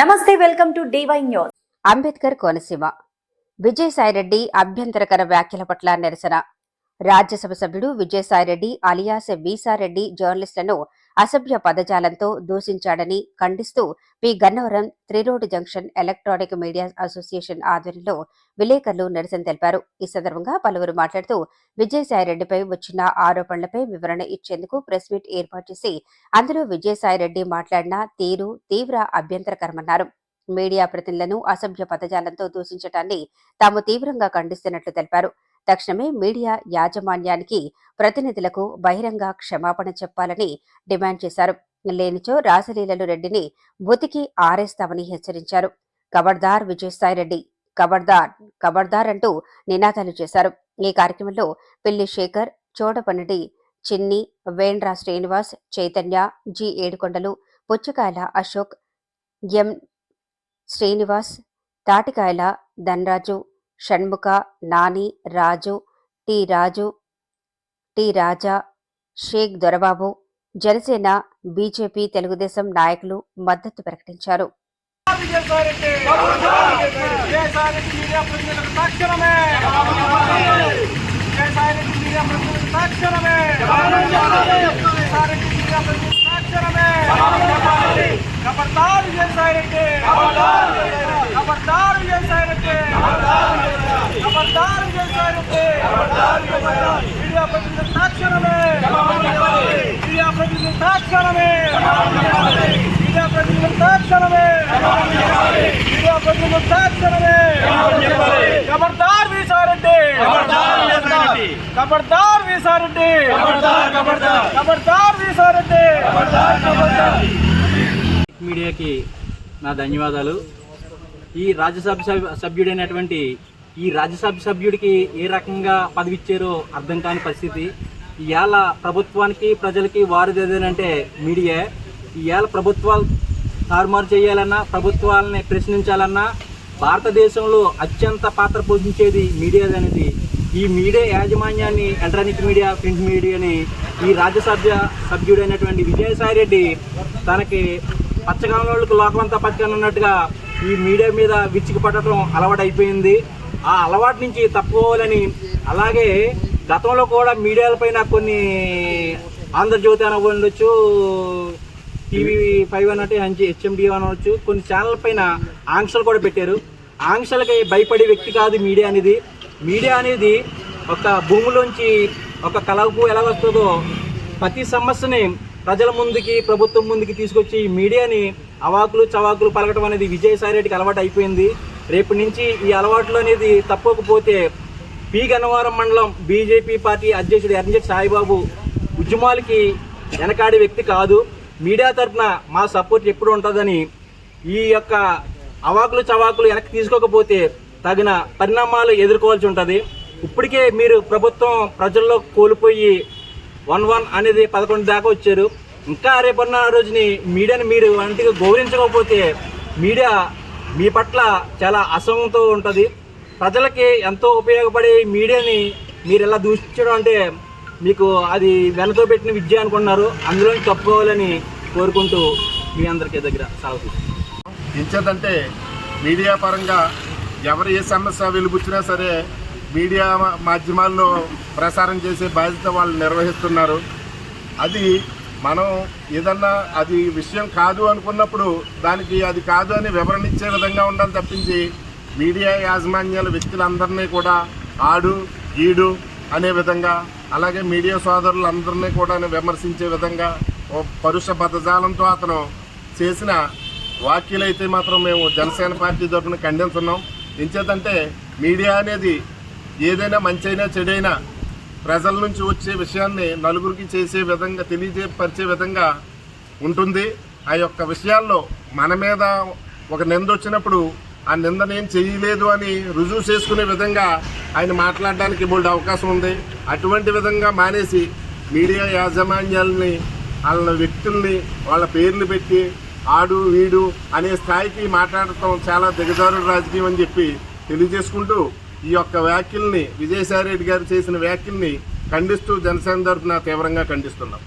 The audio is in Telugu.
నమస్తే welcome to DY news. Ambedkar Konaseema. Vijayasai Reddy అభ్యంతరకర వ్యాఖ్యల పట్ల నిరసన. రాజ్యసభ సభ్యుడు విజయసాయిరెడ్డి అలియాస్ వీసారెడ్డి జర్నలిస్టులను అసభ్య పదజాలంతో దూషించాడని ఖండిస్తూ P. Gannavaram three road junction electronic media association ఆధ్వర్యంలో విలేకరులు నిరసన తెలిపారు. ఈ సందర్భంగా పలువురు మాట్లాడుతూ విజయసాయిరెడ్డిపై వచ్చిన ఆరోపణలపై వివరణ ఇచ్చేందుకు ప్రెస్ మీట్ ఏర్పాటు చేసి అందులో విజయసాయిరెడ్డి మాట్లాడిన తీరు తీవ్ర అభ్యంతరకరమన్నారు. మీడియా ప్రతినిధులను అసభ్య పదజాలంతో దూషించడాన్ని తాము తీవ్రంగా ఖండిస్తున్నట్లు తెలిపారు. తక్షణమే మీడియా యాజమాన్యానికి ప్రతినిధులకు బహిరంగ క్షమాపణ చెప్పాలని డిమాండ్ చేశారు. లేనిచో రాసలీలలు రెడ్డిని బుతికి ఆరేస్తామని హెచ్చరించారు. కబర్దార్ విజయసాయిరెడ్డి కబర్దార్ కబర్దార్ అంటూ నినాదాలు చేశారు. ఈ కార్యక్రమంలో Pilli Shekhar Chodapanadi Chinni Vendra Srinivas Chaitanya G Yedukondalu Puchakayala Ashok M Srinivas Tatikayala Dhanaraju Shanmukha Nani Raju T Raju T Raja Shaik Dorababu Janasena BJP Telugu Desam నాయకులు మద్దతు ప్రకటించారు. విజయసాయిరెడ్డి విజయసాయిరెడ్డి మీడియా ప్రతినిధులకు తక్షణమే విజయసాయిరెడ్డి మీడియా ప్రతినిధులకు తక్షణమే విజయసాయిరెడ్డి మీడియా ప్రతినిధులకు తక్షణమే ఖబర్దార్ విజయసాయిరెడ్డి ఖబర్దార్ విజయసాయిరెడ్డి ఖబర్దార్ విజయసాయిరెడ్డి మీడియా ప్రతినిధులకు తక్షణమే మీడియా ప్రతినిధులకు తక్షణమే మీడియా తక్షణమే మీడియా తక్షణమే ఖబర్దార్ వీసారెడ్డి ఖబర్దార్ వీసారెడ్డి ఖబర్దార్ వీసారెడ్డి మీడియాకి నా ధన్యవాదాలు. ఈ రాజ్యసభ సభ్యుడైనటువంటి ఈ రాజ్యసభ సభ్యుడికి ఏ రకంగా పదవి ఇచ్చారో అర్థం కాని పరిస్థితి. ఇవాళ ప్రభుత్వానికి ప్రజలకి వారిదేనంటే మీడియా. ఇవాళ ప్రభుత్వాలు తారుమారు చేయాలన్నా ప్రభుత్వాలని ప్రశ్నించాలన్నా భారతదేశంలో అత్యంత పాత్ర పోషించేది మీడియా అనేది. ఈ మీడియా యాజమాన్యాన్ని ఎలక్ట్రానిక్ మీడియా ప్రింట్ మీడియాని ఈ రాజ్యసభ సభ్యుడైనటువంటి విజయసాయి రెడ్డి తనకి పచ్చకాలంలోకి లోకమంతా పచ్చగా ఉన్నట్టుగా ఈ మీడియా మీద విచ్చికి పట్టడం అలవాటు అయిపోయింది ఆ అలవాటు నుంచి తప్పుకోవాలని అలాగే గతంలో కూడా మీడియాల పైన కొన్ని ఆంధ్రజ్యోతి అనవచ్చు టీవీ ఫైవ్ అన్నట్టు హెచ్ఎండి అనవచ్చు కొన్ని ఛానల్ పైన ఆంక్షలు కూడా పెట్టారు. ఆంక్షలకి భయపడే వ్యక్తి కాదు మీడియా అనేది. మీడియా అనేది ఒక భూమిలోంచి ఒక కలవకు ఎలా వస్తుందో ప్రతి సమస్యని ప్రజల ముందుకి ప్రభుత్వం ముందుకి తీసుకొచ్చి మీడియాని అవాకులు చవాకులు పలకటం అనేది విజయసాయి రెడ్డికి అలవాటు అయిపోయింది. రేపు నుంచి ఈ అలవాట్లు అనేది తప్పకపోతే పి గన్నవరం మండలం బీజేపీ పార్టీ అధ్యక్షుడు ఎర్నజెట్ సాయిబాబు ఉద్యమాలకి వెనకాడే వ్యక్తి కాదు. మీడియా తరఫున మా సపోర్ట్ ఎప్పుడు ఉంటుందని ఈ యొక్క అవాకులు చవాకులు వెనక్కి తీసుకోకపోతే తగిన పరిణామాలు ఎదుర్కోవాల్సి ఉంటుంది. ఇప్పటికే మీరు ప్రభుత్వం ప్రజల్లో కోల్పోయి వన్ వన్ అనేది పదకొండు దాకా వచ్చారు. ఇంకా రేపన్న రోజుని మీడియాని మీరు వంటిగా గౌరవించకపోతే మీడియా మీ పట్ల చాలా అసహంతో ఉంటుంది. ప్రజలకి ఎంతో ఉపయోగపడే మీడియాని మీరు ఎలా దూషించడం అంటే మీకు అది వెనతో పెట్టిన విద్య అనుకున్నారు అందులో తప్పుకోవాలని కోరుకుంటూ మీ అందరికీ దగ్గర సాగు ఎంచేతంటే మీడియా పరంగా ఎవరు ఏ సమస్య వెలుబుచ్చినా సరే మీడియా మా- మాధ్యమాల్లో ప్రసారం చేసే బాధ్యత వాళ్ళు నిర్వహిస్తున్నారు. అది మనం ఏదన్నా అది విషయం కాదు అనుకున్నప్పుడు దానికి అది కాదు అని వివరణ ఇచ్చే విధంగా ఉండాలి తప్పించి మీడియా యాజమాన్యాల వ్యక్తులందరినీ కూడా ఆడు ఈడు అనే విధంగా అలాగే మీడియా సోదరులందరినీ కూడా విమర్శించే విధంగా ఓ పరుష పదజాలంతో అతను చేసిన వ్యాఖ్యలైతే మాత్రం మేము జనసేన పార్టీ తరఫున ఖండిస్తున్నాం ఎంచేతంటే మీడియా అనేది ఏదైనా మంచైనా చెడైనా ప్రజల నుంచి వచ్చే విషయాన్ని నలుగురికి చేసే విధంగా తెలియజేపరిచే విధంగా ఉంటుంది. ఆ యొక్క విషయాల్లో మన మీద ఒక నింద వచ్చినప్పుడు ఆ నింద నేను చేయలేదు అని రుజువు చేసుకునే విధంగా ఆయన మాట్లాడడానికి బోల్డ్ అవకాశం ఉంది. అటువంటి విధంగా మానేసి మీడియా యాజమాన్యాలని వాళ్ళ వ్యక్తుల్ని వాళ్ళ పేర్లు పెట్టి ఆడు వీడు అనే స్థాయికి మాట్లాడటం చాలా దిగజారు రాజకీయం అని చెప్పి తెలియజేసుకుంటూ ఈ యొక్క వ్యాఖ్యల్ని విజయసాయి రెడ్డి గారు చేసిన వ్యాఖ్యల్ని ఖండిస్తూ జనసేన తరఫున తీవ్రంగా ఖండిస్తున్నాం.